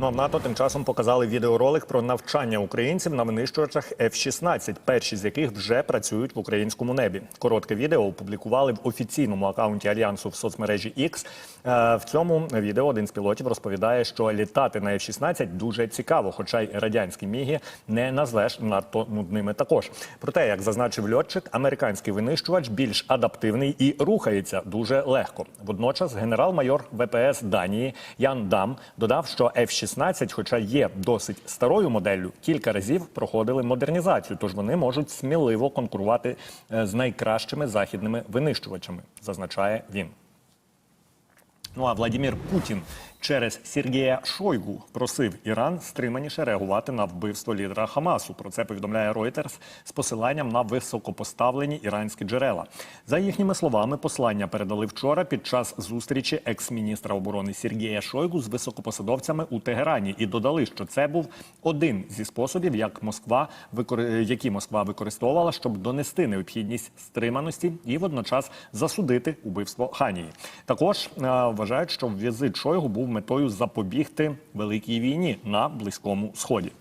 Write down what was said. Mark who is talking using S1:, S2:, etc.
S1: Ну а в НАТО тим часом показали відеоролик про навчання українців на винищувачах F-16, перші з яких вже працюють в українському небі. Коротке відео опублікували в офіційному акаунті альянсу в соцмережі X. Е, В цьому відео один з пілотів розповідає, що літати на F-16 дуже цікаво, хоча й радянські міги не назвеш надто нудними також. Проте, як зазначив льотчик, американський винищувач більш адаптивний і рухається дуже легко. Водночас генерал-майор ВПС Данії Ян Дам додав, що F-16, хоча є досить старою моделлю, кілька разів проходили модернізацію, тож вони можуть сміливо конкурувати е, з найкращими західними винищувачами, зазначає він. Ну а Владимир Путін через Сергія Шойгу просив Іран стриманіше реагувати на вбивство лідера Хамасу. Про це повідомляє Reuters з посиланням на високопоставлені іранські джерела. За їхніми словами, послання передали вчора під час зустрічі екс-міністра оборони Сергія Шойгу з високопосадовцями у Тегерані і додали, що це був один зі способів, як Москва які Москва використовувала, щоб донести необхідність стриманості і водночас засудити убивство Ханії. Також е, вважають, що візит Шойгу був метою запобігти великій війні на близькому сході.